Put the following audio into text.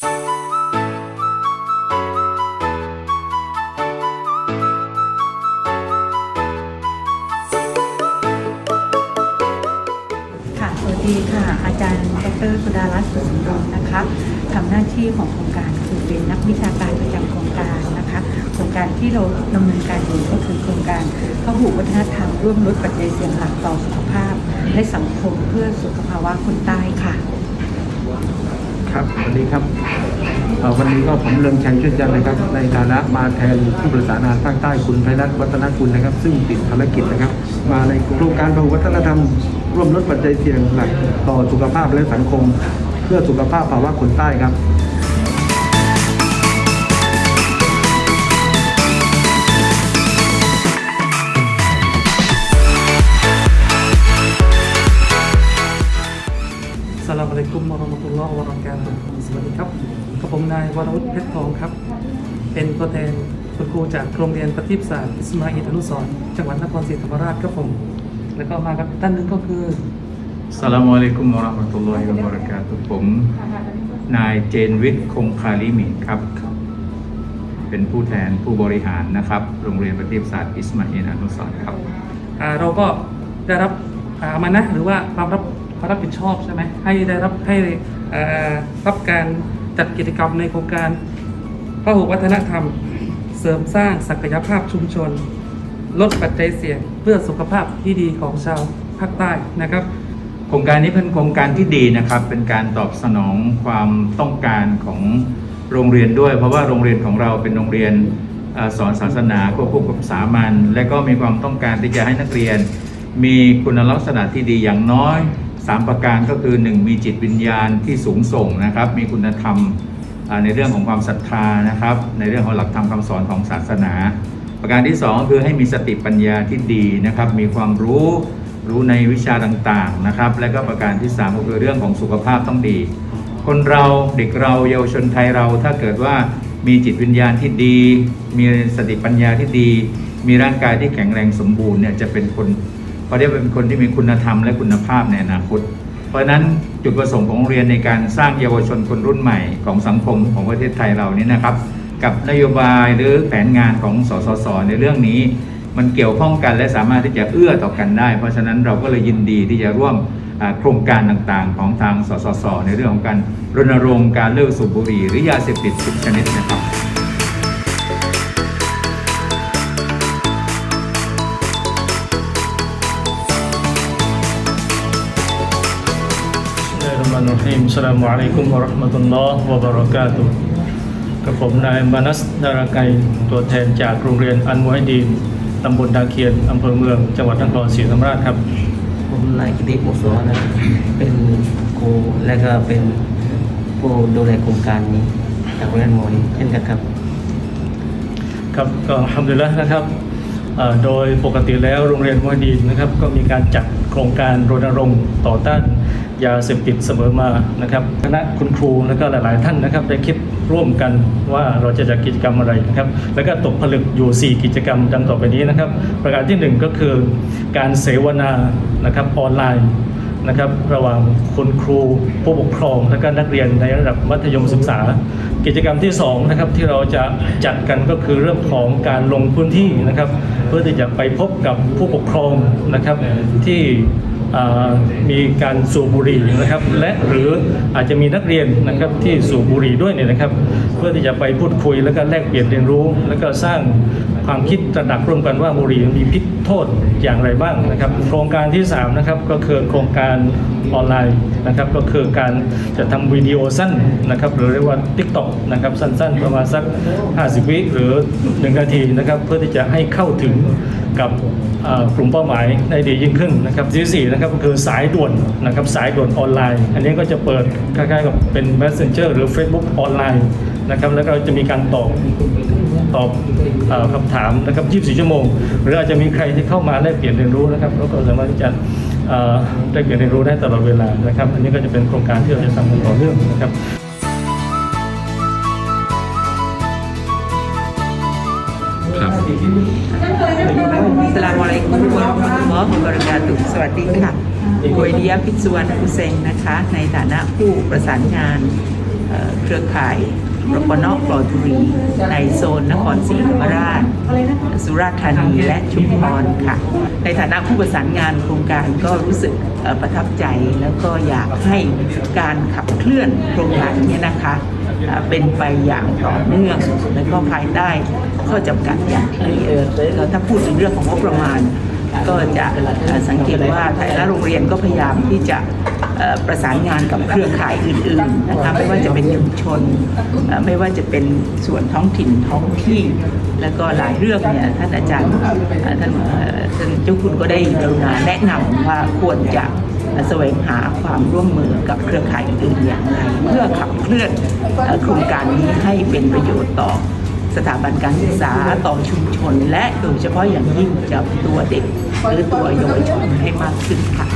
ค่ะ สวัสดีค่ะ อาจารย์ดรสุดารัตน์สุนทรนะคะทำหน้าที่ของโครงการคือเป็นนักวิชาการประจำโครงการนะคะ โครงการที่เราดำเนินการอยู่ก็คือโครงการพหุวัฒนธรรมร่วมลดปัจจัยเสี่ยงหลักต่อสุขภาพ และสังคมเพื่อสุขภาวะคนใต้ค่ะ ครับสวัสดีครับวันนี้ก็ผมเรืองชัยชุดจันนะครับ ในฐานะมาแทนผู้ประสานงานภาคใต้คุณไพรัตน์วัฒนคุณนะครับ ซึ่งติดภารกิจนะครับ มาในโครงการพหุวัฒนธรรม ร่วมลดปัจจัยเสี่ยงหลักต่อสุขภาพและสังคม เพื่อสุขภาพภาวะคนใต้ครับ ลามอะลัยกุมวะเราะมะตุลลอฮ์วะบะเราะกาตุฮ์สวัสดีครับกับผมนายวรวุฒิเพชรทองครับ เป็นตัวแทนคุณครูจากโรงเรียนปฏิบัติศาสตร์อิสมาอิลอนุสรณ์จังหวัดนครศรีธรรมราชครับผม แล้วก็มากับท่านหนึงก็คือสลามอะลัยกุมวะเราะห์มะตุลลอฮิวะบะเราะกาตุฮ์ผม นายเจนวิทย์คงคาลิมิครับ เป็นผู้แทนผู้บริหารนะครับ โรงเรียนปฏิบัติศาสตร์อิสมาอิลอนุสรณ์ครับอ่าเราก็ได้รับอ่ามานะหรือว่าความรับ ควารับผิดชอบใช่ไหมให้ได้รับให้รับการจัดกิจกรรมในโครงการพหุวัฒนธรรม เสริมสร้างศักยภาพชุมชน ลดปัจจัยเสี่ยงเพื่อสุขภาพที่ดีของชาวภาคใต้นะครับ โครงการนี้เป็นโครงการที่ดีนะครับ เป็นการตอบสนองความต้องการของโรงเรียนด้วย เพราะว่าโรงเรียนของเราเป็นโรงเรียนสอนศาสนาควบคู่กับสามัญและก็มีความต้องการที่จะให้นักเรียน มีคุณลักษณะที่ดีอย่างน้อย 3 ประการก็คือ 1 มีจิตวิญญาณที่สูงส่งนะครับ มีคุณธรรมในเรื่องของความศรัทธานะครับ ในเรื่องของหลักธรรมคำสอนของศาสนา ประการที่สองก็คือให้มีสติปัญญาที่ดีนะครับ มีความรู้รู้ในวิชาต่างๆนะครับ และก็ประการที่ 3 ก็คือเรื่องของสุขภาพต้องดี คนเราเด็กเราเยาวชนไทยเราถ้าเกิดว่ามีจิตวิญญาณที่ดี มีสติปัญญาที่ดี มีร่างกายที่แข็งแรงสมบูรณ์เนี่ยจะเป็นคน เขาเรียกเป็นคนที่มีคุณธรรมและคุณภาพในอนาคต เพราะฉะนั้นจุดประสงค์ของโรงเรียนในการสร้างเยาวชนคนรุ่นใหม่ของสังคมของประเทศไทยเรานี่นะครับ กับนโยบายหรือแผนงานของสสสในเรื่องนี้ มันเกี่ยวข้องกันและสามารถที่จะเอื้อต่อกันได้ เพราะฉะนั้นเราก็เลยยินดีที่จะร่วมโครงการต่างๆ ของทางสสสในเรื่องของการรณรงค์การเลิกสูบบุหรี่หรือยาเสพติดทุกชนิดนะครับ Bismillahirrahmanirrahim. Assalamualaikum warahmatullahi wabarakatuh กับผมนายมานัสดาราไกตัวแทนจากโรงเรียนอันมวยดีนตำบลดาเคียนอำเภอเมือง จังหวัดนครศรีธรรมราชครับ ผมนายกิติมุสวนะเป็นครูและก็เป็นผู้ดูแลโครงการนี้จากโรงเรียนโมนีเช่นกันครับ ครับก็ทำดีแล้วนะครับเอ่อโดยปกติแล้วโรงเรียนมวยดีนนะครับ ก็มีการจัดโครงการรณรงค์ต่อต้าน ยาเสพติดเสมอมานะครับคณะคุณครูและก็หลาย ๆ ท่านนะครับได้คิดร่วมกันว่าเราจะจัดกิจกรรมอะไรนะครับแล้วก็ตกผลึกอยู่ 4 กิจกรรมดังต่อไปนี้นะครับ ประการทีหนึ่1 ก็คือการเสวนานะครับออนไลน์นะครับระหว่างคุณครูผู้ปกครองและก็นักเรียนในระดับมัธยมศึกษา กิจกรรมที่2นะครับที่เราจะจัดกันก็คือเรื่องของการลงพื้นที่นะครับ เพื่อที่จะไปพบกับผู้ปกครองนะครับที่ มีการสูบบุหรี่นะครับ และหรืออาจจะมีนักเรียนนะครับที่สูบบุหรี่ด้วยเนี่ยนะครับ เพื่อที่จะไปพูดคุยแล้วก็แลกเปลี่ยนเรียนรู้ แล้วก็สร้างความคิดตระหนักร่วมกันว่าบุหรี่มีพิษโทษอย่างไรบ้างนะครับ โครงการที่3นะครับก็คือโครงการออนไลน์นะครับก็คือการจะทำวิดีโอสั้นนะครับหรือเรียกว่า TikTok นะครับสั้นๆ ประมาณสัก 50 วิหรือ 1 นาทีนะครับเพื่อที่จะให้เข้าถึง กับกลุ่มเป้าหมายได้ดียิ่งขึ้นนะครับที่สี่นะครับก็คือสายด่วนนะครับสายด่วนออนไลน์ อันนี้ก็จะเปิดคล้ายๆกับเป็น Messenger หรือ Facebook ออนไลน์นะครับแล้วก็จะมีการตอบตอบคำถามนะครับ 24 ชั่วโมง หรืออาจจะมีใครที่เข้ามาแลกเปลี่ยนเรียนรู้นะครับเราก็สามารถที่จะเอ่อแลกเปลี่ยนเรียนรู้ได้ตลอดเวลานะครับ อันนี้ก็จะเป็นโครงการที่เราจะทำกันต่อเนื่องนะครับ สลามอะลัยกุมวะมะตุลลอฮบราะการตุสวัสดีค่ะบวยเดียพิษสุวรรณกุเซงนะคะ ในฐานะผู้ประสานงานเครือข่ายรปนปลอดุรี ในโซนนครศรีธรรมราช สุราษฎร์ธานีและชุมพรค่ะ ในฐานะผู้ประสานงานโครงการก็รู้สึกประทับใจแล้วก็อยากให้การขับเคลื่อนโครงการนี้นะคะ เอ่อเป็นไปอย่างต่อเนื่องและก็ภายใต้ข้อจำกัดอย่างที่เออแล้วถ้าพูดถึงเรื่องของงบประมาณ ก็จะสังเกตว่าแต่ละโรงเรียนก็พยายามที่จะประสานงานกับเครือข่ายอื่นๆนะคะไม่ว่าจะเป็นชุมชน ไม่ว่าจะเป็นส่วนท้องถิ่นท้องที่ แล้วก็หลายเรื่องเนี่ยท่านอาจารย์ท่านเอ่อท่านเจ้าคุณก็ได้กรุณาแนะนำว่าควรจะ แสวงหาความร่วมมือกับเครือข่ายอื่นอย่างไร เพื่อขับเคลื่อนโครงการนี้ให้เป็นประโยชน์ต่อสถาบันการศึกษาต่อชุมชน และโดยเฉพาะอย่างยิ่งกับตัวเด็กหรือตัวเยาวชนให้มากขึ้นค่ะ